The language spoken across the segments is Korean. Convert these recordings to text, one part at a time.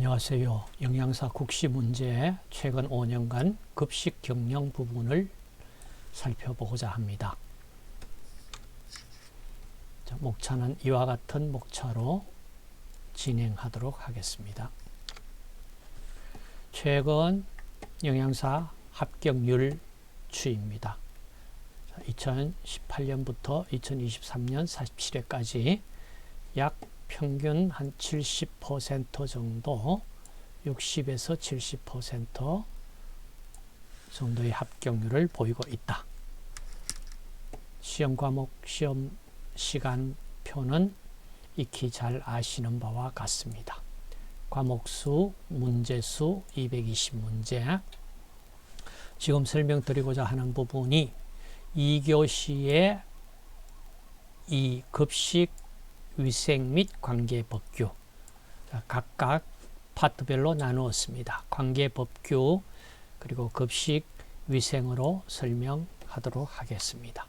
안녕하세요. 영양사 국시 문제 최근 5년간 급식 경영 부분을 살펴보고자 합니다. 자, 목차는 이와 같은 목차로 진행하도록 하겠습니다. 최근 영양사 합격률 추이입니다. 2018년부터 2023년 47회까지 약 평균 한 70% 정도 60에서 70% 정도의 합격률을 보이고 있다. 시험 과목 시험 시간표는 익히 잘 아시는 바와 같습니다. 과목수 문제수 220문제 지금 설명드리고자 하는 부분이 2교시의 이 급식 위생 및 관계 법규 각각 파트별로 나누었습니다. 관계 법규 그리고 급식 위생으로 설명하도록 하겠습니다.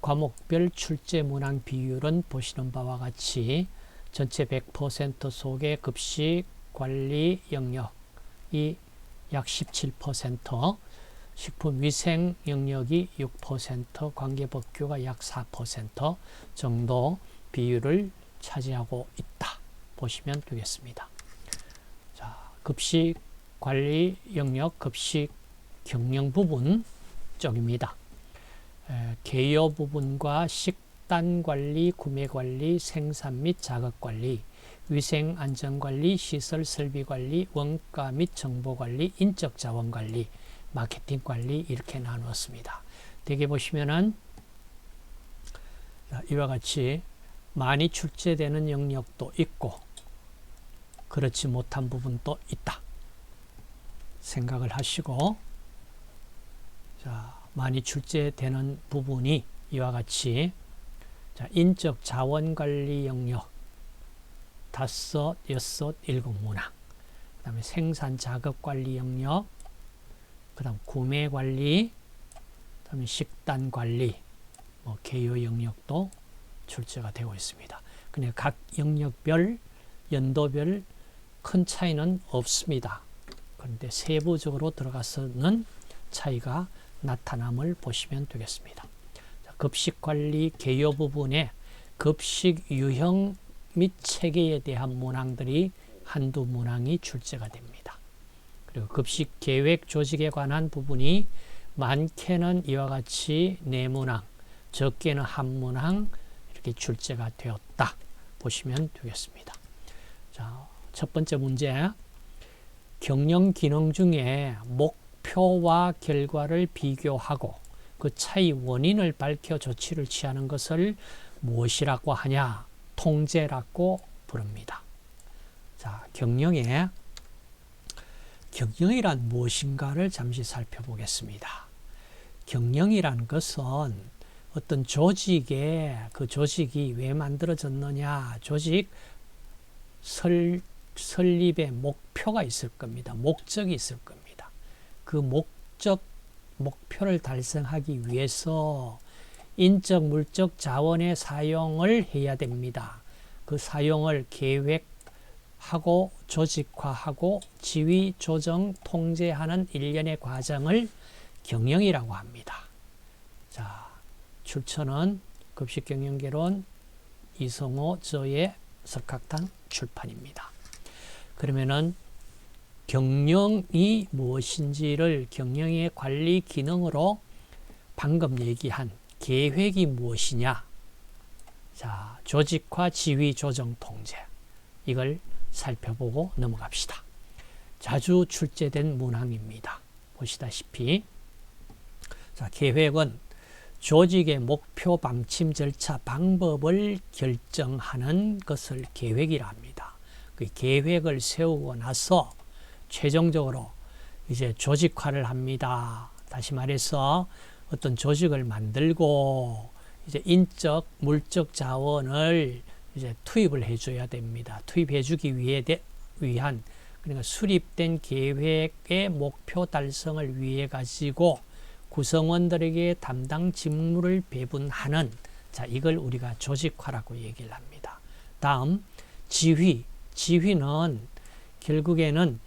과목별 출제 문항 비율은 보시는 바와 같이 전체 100% 속의 급식 관리 영역이 약 17%, 식품 위생 영역이 6%, 관계 법규가 약 4% 정도 비율을 차지하고 있다. 보시면 되겠습니다. 자, 급식 관리 영역 급식 경영 부분 쪽입니다. 에, 개요 부분과 식단 관리, 구매 관리, 생산 및 자극 관리, 위생 안전 관리, 시설 설비 관리, 원가 및 정보 관리, 인적 자원 관리, 마케팅 관리 이렇게 나누었습니다. 대개 보시면은 이와 같이 많이 출제되는 영역도 있고 그렇지 못한 부분도 있다. 생각을 하시고 자, 많이 출제되는 부분이 이와 같이 자, 인적 자원 관리 영역 다섯, 여섯, 일곱 문항 그 다음에 생산 자급 관리 영역 그 다음 구매 관리, 그 다음에 식단 관리, 뭐 개요 영역도 출제가 되고 있습니다. 그냥 각 영역별, 연도별 큰 차이는 없습니다. 그런데 세부적으로 들어가서는 차이가 나타남을 보시면 되겠습니다. 급식 관리 개요 부분에 급식 유형 및 체계에 대한 문항들이 한두 문항이 출제가 됩니다. 그리고 급식 계획 조직에 관한 부분이 많게는 이와 같이 네 문항, 적게는 한 문항 이렇게 출제가 되었다. 보시면 되겠습니다. 자, 첫 번째 문제. 경영 기능 중에 목표와 결과를 비교하고 그 차이 원인을 밝혀 조치를 취하는 것을 무엇이라고 하냐? 통제라고 부릅니다. 자, 경영에 경영이란 무엇인가를 잠시 살펴보겠습니다. 경영이란 것은 어떤 조직에 그 조직이 왜 만들어졌느냐 조직 설, 설립의 목표가 있을 겁니다. 목적이 있을 겁니다. 그 목적 목표를 달성하기 위해서 인적 물적 자원의 사용을 해야 됩니다. 그 사용을 계획 하고 조직화하고 지휘, 조정, 통제하는 일련의 과정을 경영이라고 합니다. 자, 출처는 급식경영개론 이성호 저의 석학당 출판입니다. 그러면은 경영이 무엇인지를 경영의 관리 기능으로 방금 얘기한 계획이 무엇이냐? 자, 조직화, 지휘, 조정, 통제. 이걸 살펴보고 넘어갑시다. 자주 출제된 문항입니다. 보시다시피 자, 계획은 조직의 목표, 방침, 절차, 방법을 결정하는 것을 계획이라 합니다. 그 계획을 세우고 나서 최종적으로 이제 조직화를 합니다. 다시 말해서 어떤 조직을 만들고 이제 인적, 물적 자원을 이제 투입을 해줘야 됩니다. 투입해주기 위해 대, 위한 그러니까 수립된 계획의 목표 달성을 위해 가지고 구성원들에게 담당 직무를 배분하는 자 이걸 우리가 조직화라고 얘기를 합니다. 다음 지휘 지휘는 결국에는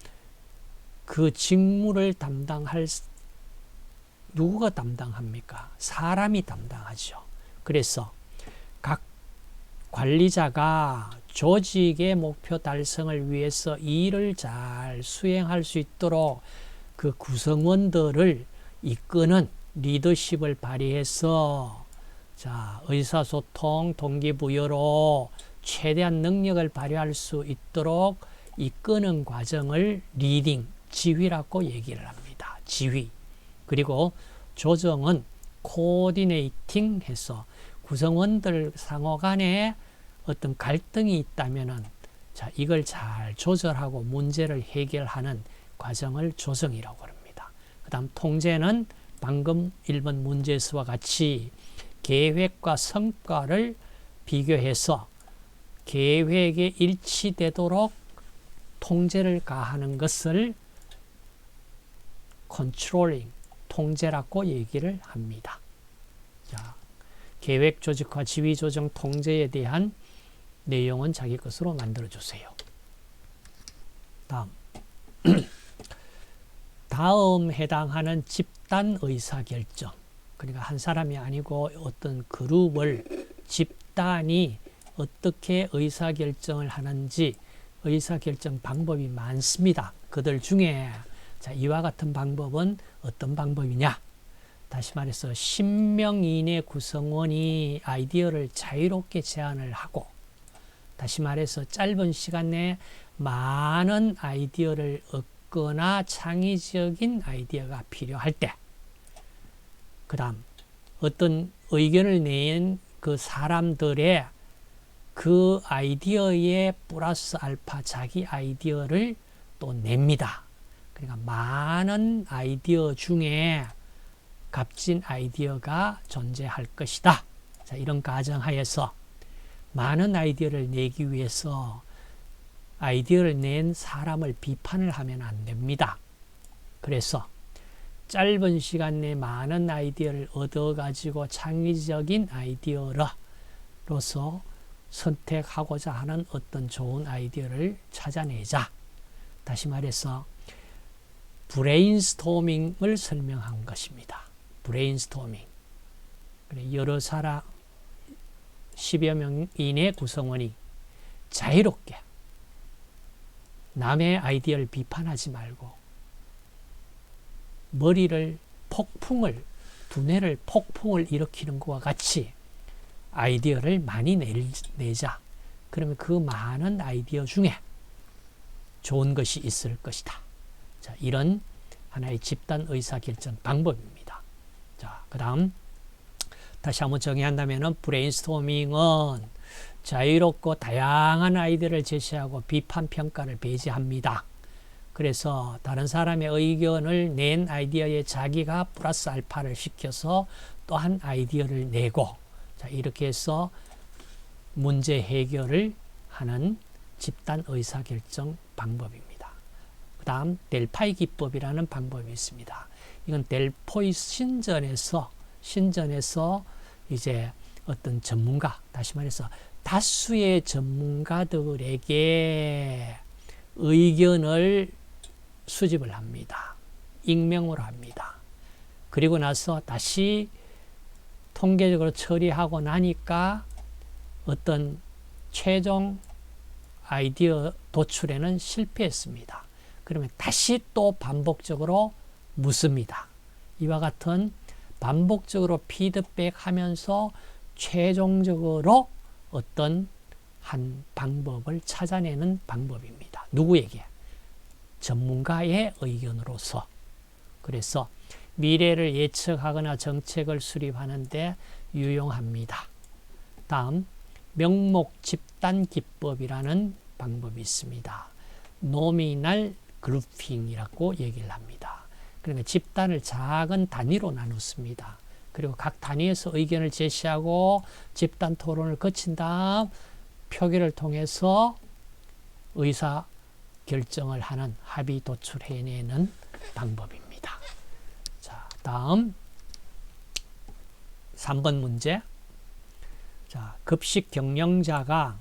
그 직무를 담당할 스- 누구가 담당합니까? 사람이 담당하죠. 그래서 각 관리자가 조직의 목표 달성을 위해서 일을 잘 수행할 수 있도록 그 구성원들을 이끄는 리더십을 발휘해서 자, 의사소통, 동기부여로 최대한 능력을 발휘할 수 있도록 이끄는 과정을 리딩, 지휘라고 얘기를 합니다. 지휘. 그리고 조정은 코디네이팅 해서 구성원들 상호 간에 어떤 갈등이 있다면은 자, 이걸 잘 조절하고 문제를 해결하는 과정을 조정이라고 합니다. 그 다음 통제는 방금 1번 문제에서와 같이 계획과 성과를 비교해서 계획에 일치되도록 통제를 가하는 것을 컨트롤링, 통제라고 얘기를 합니다. 자, 계획 조직화, 지휘 조정, 통제에 대한 내용은 자기 것으로 만들어 주세요. 다음. 다음 해당하는 집단 의사 결정. 그러니까 한 사람이 아니고 어떤 그룹을 집단이 어떻게 의사 결정을 하는지 의사 결정 방법이 많습니다. 그들 중에 자, 이와 같은 방법은 어떤 방법이냐? 다시 말해서 10명 이내 구성원이 아이디어를 자유롭게 제안을 하고 다시 말해서 짧은 시간 내에 많은 아이디어를 얻거나 창의적인 아이디어가 필요할 때, 그 다음 어떤 의견을 낸 그 사람들의 그 아이디어에 플러스 알파 자기 아이디어를 또 냅니다. 그러니까 많은 아이디어 중에 값진 아이디어가 존재할 것이다. 자, 이런 가정하에서 많은 아이디어를 내기 위해서 아이디어를 낸 사람을 비판을 하면 안 됩니다. 그래서 짧은 시간 내에 많은 아이디어를 얻어가지고 창의적인 아이디어로서 선택하고자 하는 어떤 좋은 아이디어를 찾아내자. 다시 말해서 브레인스토밍을 설명한 것입니다. 브레인스토밍. 여러 사람 10여 명 이내 구성원이 자유롭게 남의 아이디어를 비판하지 말고 머리를 폭풍을 두뇌를 폭풍을 일으키는 것과 같이 아이디어를 많이 낼, 내자. 그러면 그 많은 아이디어 중에 좋은 것이 있을 것이다. 자, 이런 하나의 집단 의사 결정 방법입니다. 자, 그다음 다시 한번 정의한다면은 브레인스토밍은 자유롭고 다양한 아이디어를 제시하고 비판 평가를 배제합니다. 그래서 다른 사람의 의견을 낸 아이디어에 자기가 플러스 알파를 시켜서 또 한 아이디어를 내고 자, 이렇게 해서 문제 해결을 하는 집단 의사결정 방법입니다. 그 다음 델파이 기법이라는 방법이 있습니다. 이건 델포이 신전에서 신전에서 이제 어떤 전문가 다시 말해서 다수의 전문가들에게 의견을 수집을 합니다. 익명으로 합니다. 그리고 나서 다시 통계적으로 처리하고 나니까 어떤 최종 아이디어 도출에는 실패했습니다. 그러면 다시 또 반복적으로 묻습니다. 이와 같은 반복적으로 피드백 하면서 최종적으로 어떤 한 방법을 찾아내는 방법입니다. 누구에게? 전문가의 의견으로서. 그래서 미래를 예측하거나 정책을 수립하는데 유용합니다. 다음, 명목 집단 기법이라는 방법이 있습니다. 노미날 그룹핑이라고 얘기를 합니다. 그러니까 집단을 작은 단위로 나눴습니다. 그리고 각 단위에서 의견을 제시하고 집단 토론을 거친 다음 표기를 통해서 의사 결정을 하는 합의 도출해내는 방법입니다. 자, 다음 3번 문제. 자, 급식 경영자가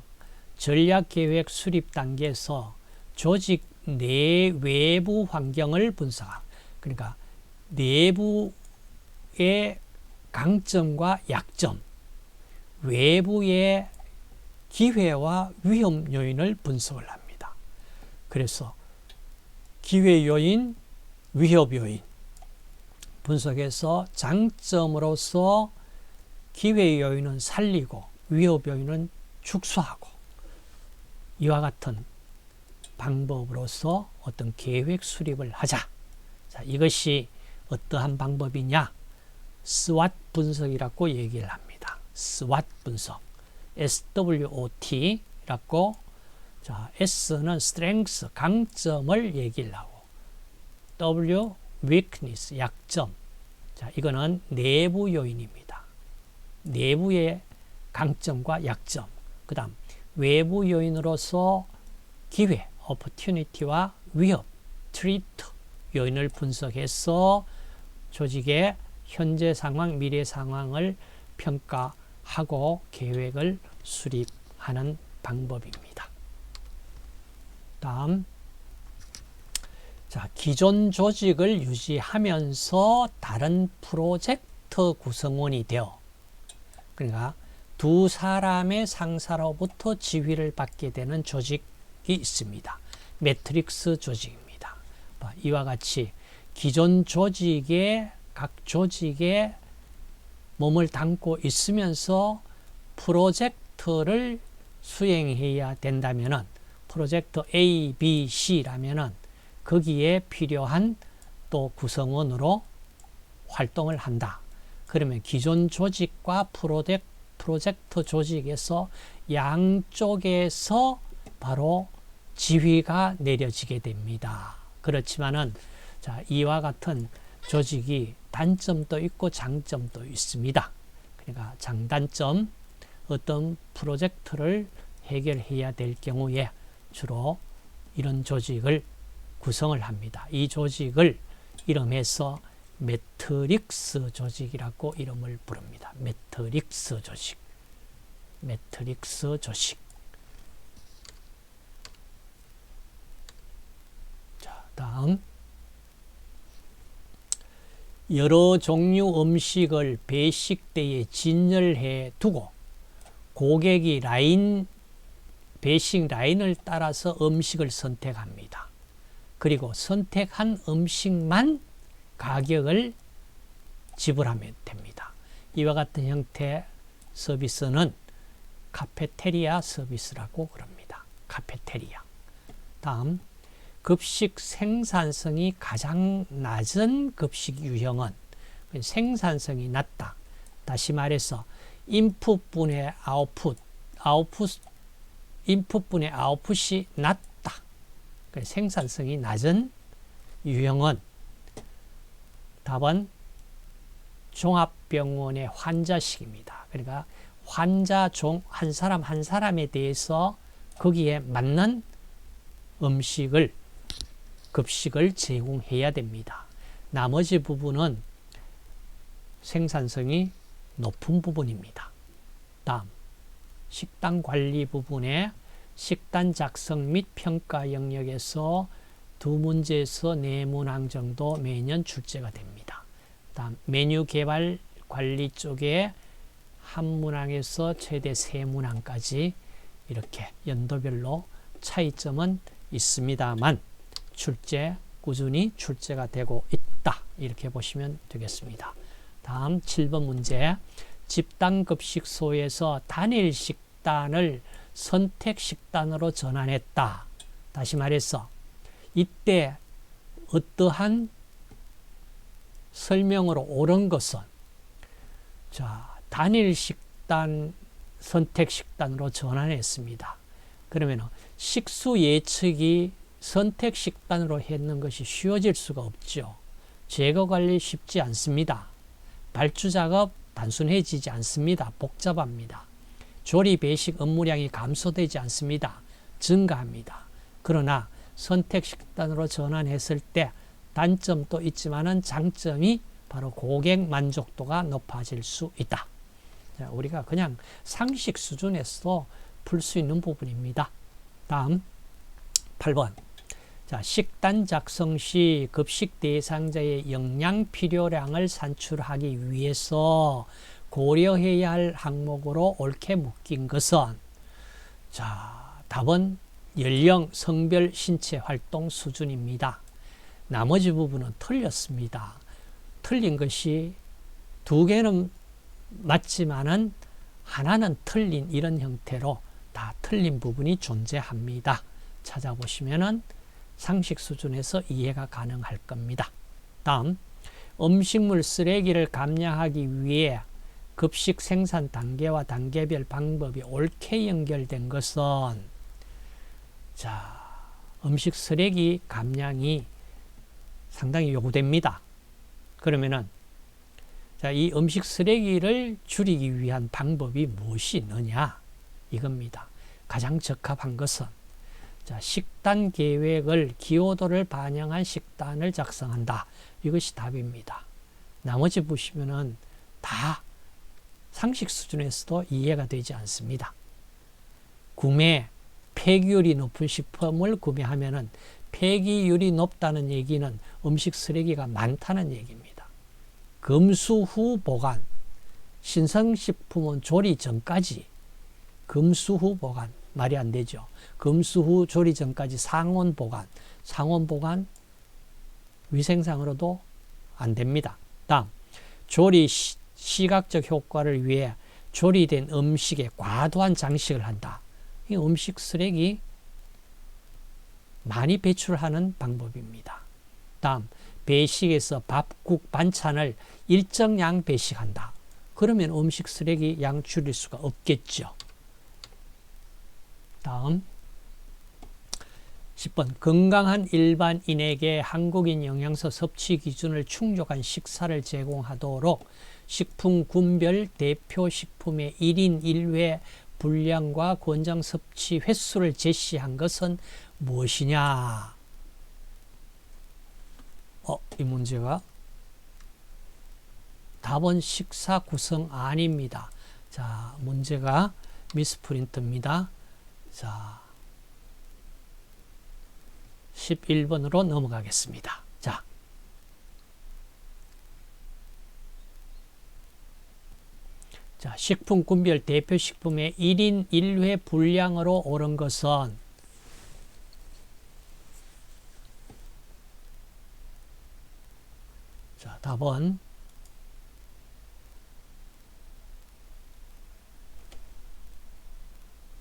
전략계획 수립 단계에서 조직 내 외부 환경을 분석하 그러니까 내부의 강점과 약점, 외부의 기회와 위험 요인을 분석을 합니다. 그래서 기회 요인, 위협 요인 분석해서 장점으로서 기회 요인은 살리고 위협 요인은 축소하고 이와 같은 방법으로서 어떤 계획 수립을 하자. 자, 이것이 어떠한 방법이냐? SWOT 분석이라고 얘기를 합니다. SWOT 분석. SWOT라고 자, S는 strength, 강점을 얘기를 하고 W, weakness, 약점. 자, 이거는 내부 요인입니다. 내부의 강점과 약점. 그 다음, 외부 요인으로서 기회, opportunity와 위협, threat 요인을 분석해서 조직의 현재 상황, 미래 상황을 평가하고 계획을 수립하는 방법입니다. 다음, 자, 기존 조직을 유지하면서 다른 프로젝트 구성원이 되어, 그러니까 두 사람의 상사로부터 지휘를 받게 되는 조직이 있습니다. 매트릭스 조직 이와 같이 기존 조직의 각 조직에 몸을 담고 있으면서 프로젝트를 수행해야 된다면은 프로젝트 A, B, C라면은 거기에 필요한 또 구성원으로 활동을 한다. 그러면 기존 조직과 프로젝트 프로젝트 조직에서 양쪽에서 바로 지휘가 내려지게 됩니다. 그렇지만은 자, 이와 같은 조직이 단점도 있고 장점도 있습니다. 그러니까 장단점 어떤 프로젝트를 해결해야 될 경우에 주로 이런 조직을 구성을 합니다. 이 조직을 이름해서 매트릭스 조직이라고 이름을 부릅니다. 매트릭스 조직. 매트릭스 조직. 자, 다음. 여러 종류 음식을 배식대에 진열해 두고 고객이 라인 배식 라인을 따라서 음식을 선택합니다. 그리고 선택한 음식만 가격을 지불하면 됩니다. 이와 같은 형태 서비스는 카페테리아 서비스라고 그럽니다. 카페테리아. 다음 급식 생산성이 가장 낮은 급식 유형은 생산성이 낮다. 다시 말해서 인풋분의 아웃풋, 아웃풋 인풋분의 아웃풋이 낮다. 생산성이 낮은 유형은 답은 종합병원의 환자식입니다. 그러니까 환자 종, 한 사람 한 사람에 대해서 거기에 맞는 음식을, 급식을 제공해야 됩니다. 나머지 부분은 생산성이 높은 부분입니다. 다음, 식단 관리 부분에 식단 작성 및 평가 영역에서 두 문제에서 네 문항 정도 매년 출제가 됩니다. 다음 메뉴 개발 관리 쪽에 한 문항에서 최대 세 문항까지 이렇게 연도별로 차이점은 있습니다만 출제 꾸준히 출제가 되고 있다 이렇게 보시면 되겠습니다. 다음 7번 문제 집단급식소에서 단일 식단을 선택 식단으로 전환했다. 다시 말해서 이때 어떠한 설명으로 옳은 것은 자 단일 식단 선택 식단으로 전환했습니다. 그러면 식수 예측이 선택 식단으로 했는 것이 쉬워질 수가 없죠. 제거 관리 쉽지 않습니다. 발주 작업 단순해지지 않습니다. 복잡합니다. 조리 배식 업무량이 감소되지 않습니다. 증가합니다. 그러나 선택 식단으로 전환했을 때 단점도 있지만은 장점이 바로 고객 만족도가 높아질 수 있다. 자, 우리가 그냥 상식 수준에서 풀 수 있는 부분입니다. 다음 8번. 자, 식단 작성 시 급식 대상자의 영양 필요량을 산출하기 위해서 고려해야 할 항목으로 옳게 묶인 것은 자, 답은 연령, 성별, 신체 활동 수준입니다. 나머지 부분은 틀렸습니다. 틀린 것이 두 개는 맞지만은 하나는 틀린 이런 형태로 다 틀린 부분이 존재합니다. 찾아보시면은 상식 수준에서 이해가 가능할 겁니다. 다음, 음식물 쓰레기를 감량하기 위해 급식 생산 단계와 단계별 방법이 옳게 연결된 것은 자, 음식 쓰레기 감량이 상당히 요구됩니다. 그러면은 자, 이 음식 쓰레기를 줄이기 위한 방법이 무엇이 있느냐? 이겁니다. 가장 적합한 것은 자, 식단 계획을 기호도를 반영한 식단을 작성한다. 이것이 답입니다. 나머지 보시면은 다 상식 수준에서도 이해가 되지 않습니다. 구매, 폐기율이 높은 식품을 구매하면은 폐기율이 높다는 얘기는 음식 쓰레기가 많다는 얘기입니다. 금수 후 보관, 신성식품은 조리 전까지 금수 후 보관 말이 안 되죠. 금수 후 조리 전까지 상온 보관, 상온 보관 위생상으로도 안 됩니다. 다음 조리 시, 시각적 효과를 위해 조리된 음식에 과도한 장식을 한다. 이 음식 쓰레기 많이 배출하는 방법입니다. 다음 배식에서 밥, 국, 반찬을 일정 양 배식한다. 그러면 음식 쓰레기 양 줄일 수가 없겠죠. 다음 10번 건강한 일반인에게 한국인 영양소 섭취 기준을 충족한 식사를 제공하도록 식품군별 대표 식품의 1인 1회 분량과 권장 섭취 횟수를 제시한 것은 무엇이냐? 어, 이 문제가 답은 식사 구성 아닙니다. 자, 문제가 미스프린트입니다. 자, 11번으로 넘어가겠습니다. 자, 자, 식품군별 대표 식품의 1인 1회 분량으로 옳은 것은 자, 답은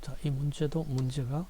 자, 이 문제도 문제가